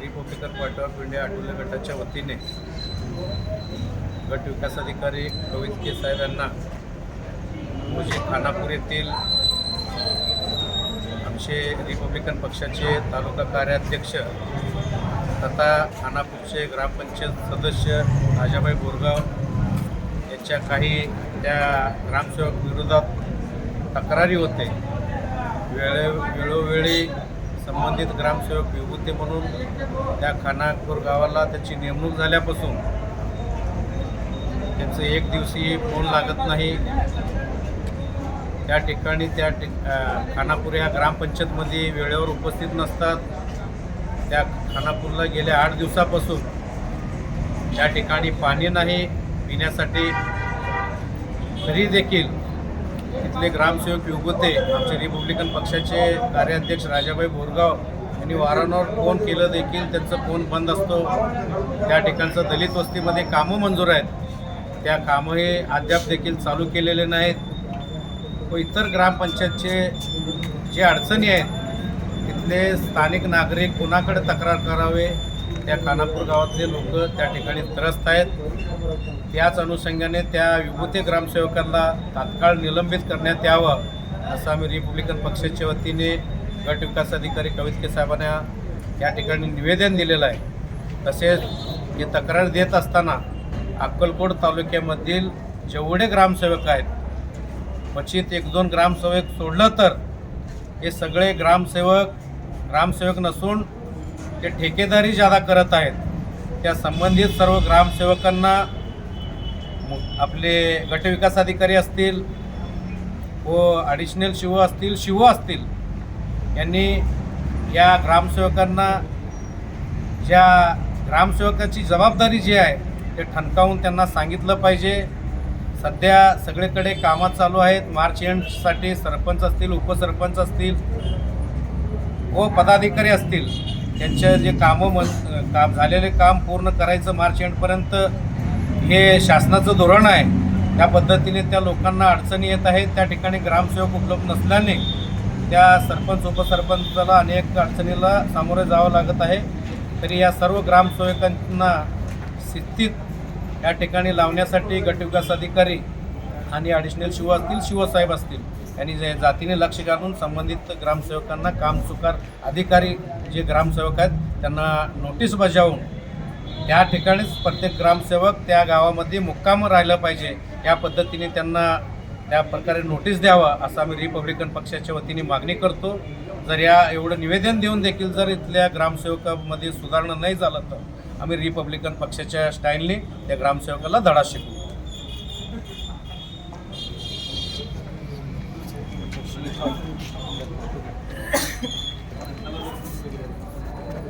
Republican Party of India Athawale गटाच्या वतीने. गट विकास अधिकारी रोहित के साहेब यांना मुझे खानापूर येथील आमचे रिपब्लिकन पक्षाचे तालुका कार्याध्यक्ष तथा खानापूरचे ग्रामपंचायत सदस्य राजाबाई बोरगाव यांच्या काही त्या ग्रामसेवक विरोधात तक्रारी होते. वेळे वेळोवेळी संबंधित ग्रामसेवक विभूते म्हणून त्या खानापूर गावाला त्याची नेमणूक झाल्यापासून त्यांचं एक दिवशी फोन लागत नाही. त्या ठिकाणी त्या ठिक खानापूर या ग्रामपंचायतमध्ये वेळेवर उपस्थित नसतात. त्या खानापूरला गेल्या आठ दिवसापासून त्या ठिकाणी पाणी नाही. पिण्यासाठी तरी देखील तिथले ग्रामसेवक युगोते आमचे रिपब्लिकन पक्षाचे कार्याध्यक्ष राजाभाई बोरगाव यांनी वारंवार फोन केलं देखील. त्यांचं फोन बंद असतो. त्या ठिकाणचं दलित वस्तीमध्ये कामं मंजूर आहेत. त्या कामं हे अद्याप देखील चालू केलेले नाहीत. व इतर ग्रामपंचायतचे जे अडचणी आहेत तिथले स्थानिक नागरिक कुणाकडे तक्रार करावे त्या खानापूर गावातले लोक त्या ठिकाणी त्रस्त आहेत. त्याच अनुषंगाने त्या विभूती ग्रामसेवकांना तात्काळ निलंबित करण्यात यावं असं आम्ही रिपब्लिकन पक्षाच्या वतीने गट विकास अधिकारी कवितके साहेबांना या ठिकाणी निवेदन दिलेलं आहे. तसेच हे तक्रार देत असताना अक्कलकोट तालुक्यामधील जेवढे ग्रामसेवक आहेत क्वचित एक दोन ग्रामसेवक सोडलं तर हे सगळे ग्रामसेवक ग्रामसेवक नसून जे ठेकेदारी ज्यादा करत आहेत त्या संबंधित सर्व ग्रामसेवकांना मु- आपले गटविकास अधिकारी असतील व ॲडिशनल शिव असतील शिव असतील यांनी या ग्रामसेवकांना ज्या ग्रामसेवकाची जबाबदारी जी आहे ते ठणकावून त्यांना सांगितलं पाहिजे. सध्या सगळीकडे कामं चालू आहेत. मार्च एंडसाठी सरपंच असतील उपसरपंच असतील व पदाधिकारी असतील. त्यांच्या जे कामं मन काम झालेले काम पूर्ण करायचं मार्च एंडपर्यंत हे शासनाचं धोरण आहे. त्या पद्धतीने त्या लोकांना अडचणी येत आहेत. त्या ठिकाणी ग्रामसेवक उपलब्ध नसल्याने त्या सरपंच उपसरपंचाला अनेक अडचणीला सामोरे जावं लागत आहे. तरी या सर्व ग्रामसेवकांना स्थितीत या ठिकाणी लावण्यासाठी गटविकास अधिकारी आणि ॲडिशनल शिव असतील शिवसाहेब असतील यांनी जे जातीने लक्ष घालून संबंधित ग्रामसेवकांना कामचुकार अधिकारी जे ग्रामसेवक आहेत त्यांना नोटीस बजावून त्या ठिकाणीच प्रत्येक ग्रामसेवक त्या गावामध्ये मुक्काम राहिलं पाहिजे. या पद्धतीने त्यांना त्या प्रकारे नोटीस द्यावा असं आम्ही रिपब्लिकन पक्षाच्या वतीने मागणी करतो. जर या एवढं निवेदन देऊन देखील जर इथल्या ग्रामसेवकामध्ये सुधारणा नाही झालं तर आम्ही रिपब्लिकन पक्षाच्या स्टाईलने त्या ग्रामसेवकाला धडा शिकू Şöyle kalkın.